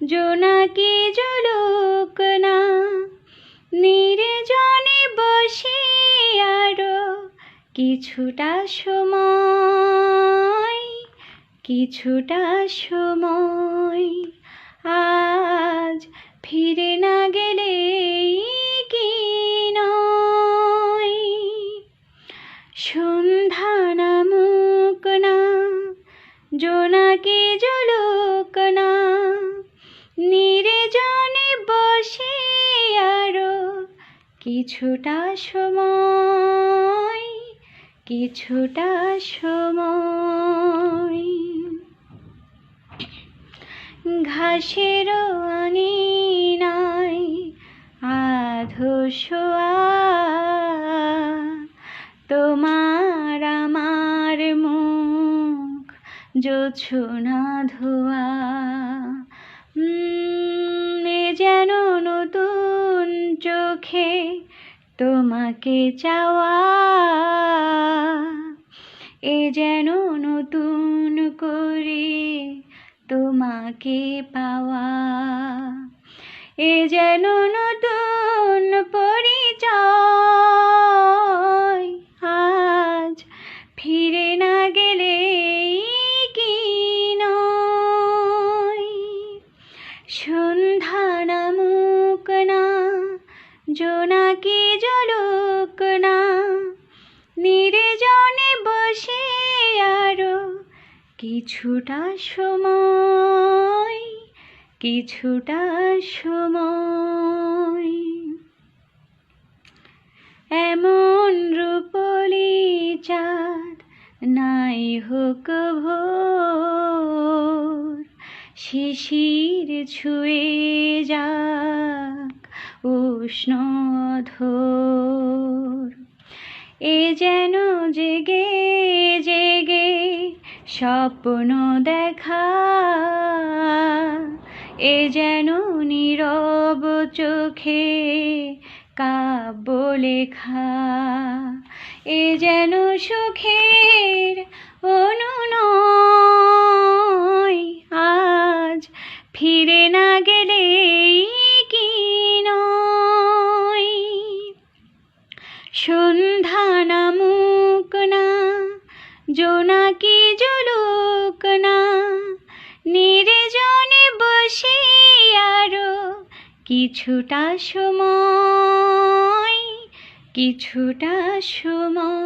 জোনাকি জলুক না নির্জনে বসে আরও কিছুটা সময় কিছুটা সময়। আজ ফিরে না গেলে নির্জনে বসে আরও কিছুটা সময় কিছুটা সময়। ঘাসের আঙিনায় আধো তোমার আমার মুখ, জোছনা ধোয়া। এ যেন নতুন চোখে তোমাকে চাওয়া। এ যেন নতুন করে তোমাকে পাওয়া। এ যেন নতুন বসে আরও কিছুটা সময় কিছুটা সময়। এমন রূপলি চাঁদ নাই হোক ভোর, শিশির ছুঁয়ে যাক উষ্ণ ধোর। এ যেন জেগে জেগে স্বপ্ন দেখা। এ যেন নীরব চোখে কাব্য লেখা এ যেন সুখের অনুনয় আজ ফিরে না গেলে সন্ধ্যা নামুক না জোনাকি জলুক না। নির্জনে বসে আরও কিছুটা সময় কিছুটা সময়।